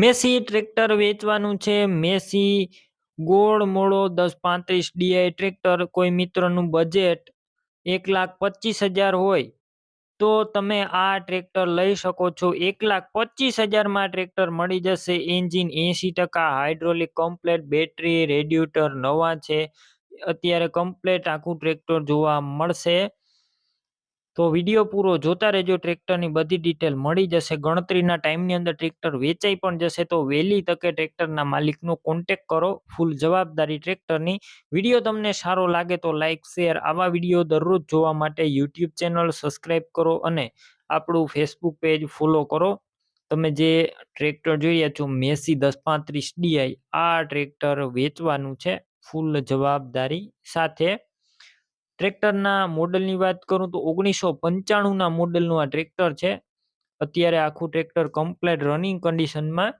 Massey tractor વેચવાનું છે. Massey ગોળ મોળો દસ પાંત્રીસ ડીઆઈ ટ્રેક્ટર, કોઈ મિત્રનું બજેટ એક લાખ પચીસ હજાર હોય, તો તમે આ ટ્રેક્ટર લઈ શકો છો. એક લાખ પચીસ હજારમાં ટ્રેક્ટર મળી જશે. એન્જિન એંસી ટકા, હાઇડ્રોલિક કમ્પ્લેટ, બેટરી, રેડ્યુટર નવા છે. અત્યારે કમ્પ્લેટ આખું ટ્રેક્ટર જોવા મળશે. તો વીડિયો પૂરો જોતા રહેજો, ટ્રેક્ટરની બધી ડિટેલ મળી જશે. ગણતરીના ટાઈમની અંદર ટ્રેક્ટર વેચાઈ પણ જશે, તો વહેલી તકે ટ્રેક્ટરના માલિકનો કોન્ટેક કરો. ફૂલ જવાબદારી ટ્રેક્ટરની. વીડિયો તમને સારો લાગે તો લાઇક શેર આવા વીડિયો દરરોજ જોવા માટે યુટ્યુબ ચેનલ સબસ્ક્રાઈબ કરો અને આપણું ફેસબુક પેજ ફોલો કરો. તમે જે ટ્રેક્ટર જોઈ રહ્યા છો, મેસી દસ પાંત્રીસ ડીઆઈ આ ટ્રેક્ટર વેચવાનું છે. ફૂલ જવાબદારી સાથે ટ્રેક્ટરના મોડલની વાત કરું તો ઓગણીસો પંચાણુંના મોડલનું આ ટ્રેક્ટર છે. અત્યારે આખું ટ્રેક્ટર કમ્પ્લેટ રનિંગ કન્ડિશનમાં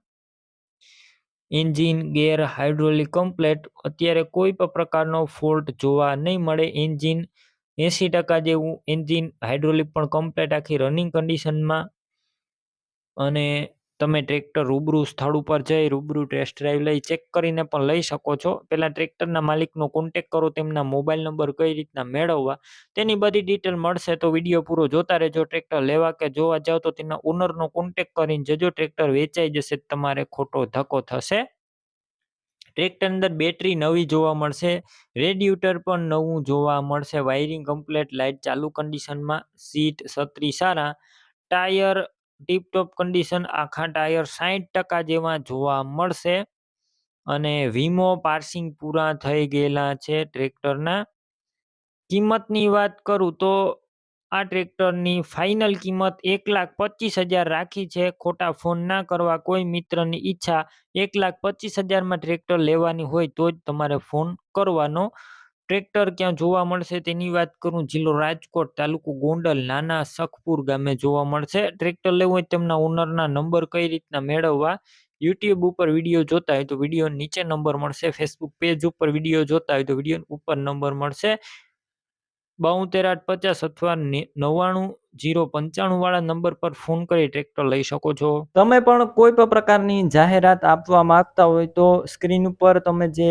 એન્જિન ગેર હાઇડ્રોલિક કમ્પ્લેટ અત્યારે કોઈ પણ પ્રકારનો ફોલ્ટ જોવા નહીં મળે. એન્જિન એંસી ટકા જેવું એન્જિન હાઇડ્રોલિક પણ કમ્પ્લેટ આખી રનિંગ કન્ડિશનમાં અને તમે ટ્રેક્ટર રૂબરૂ સ્થળ ઉપર જઈ, રૂબરૂ ટેસ્ટ ડ્રાઈવ લઈ ચેક કરીને પણ લઈ શકો છો. પહેલાં ટ્રેક્ટરના માલિકનો કોન્ટેક કરો, તેમના મોબાઈલ નંબર કઈ રીતના મેળવવા, તેની બધી ડિટેલ મળશે તો વીડિયો પૂરો જોતા રહેજો. ટ્રેક્ટર લેવા કે જોવા જાઓ તો તેના ઓનરનો કોન્ટેક કરીને જજો, ટ્રેક્ટર વેચાઈ જશે તમારે ખોટો ધક્કો થશે. ટ્રેક્ટર અંદર બેટરી નવી જોવા મળશે રેડિયુટર પણ નવું જોવા મળશે વાયરિંગ કમ્પ્લેટ લાઇટ ચાલુ કન્ડિશનમાં સીટ છત્રી સારા ટાયર ટીપટોપ કન્ડિશન આખા ટાયર સાહીઠ ટકા જેવા જોવા મળશે. અને વીમો પાર્સિંગ પૂરા થઈ ગયેલા છે ટ્રેક્ટરના. કિંમતની વાત કરું તો આ ટ્રેક્ટરની ફાઇનલ કિંમત એક લાખ પચીસ હજાર રાખી છે. ખોટા ફોન ના કરવા કોઈ મિત્રની ઈચ્છા એક લાખ પચીસ હજારમાં ટ્રેક્ટર લેવાની હોય તો જ તમારે ફોન કરવાનો ટ્રેક્ટર ક્યાં જોવા મળશે તેની વાત કરું, જિલ્લો રાજકોટ તાલુકો ગોંડલ, નાના સખપુર ગામે જોવા મળશે. ટ્રેક્ટર લેવું હોય તેમના ઓનરના નંબર કઈ રીતના મેળવવા? યુટ્યુબ ઉપર વીડિયો જોતા હોય તો વીડિયો નીચે નંબર મળશે. ફેસબુક પેજ ઉપર વીડિયો જોતા હોય તો વીડિયો ઉપર નંબર મળશે. બોતેર આઠ પચાસ અથવા નવ્વાણું જીરો પંચાણું વાળા નંબર પર ફોન કરી ટ્રેક્ટર લઈ શકો છો. તમે પણ કોઈ પણ પ્રકારની જાહેરાત આપવા માંગતા હોય તો સ્ક્રીન ઉપર તમે જે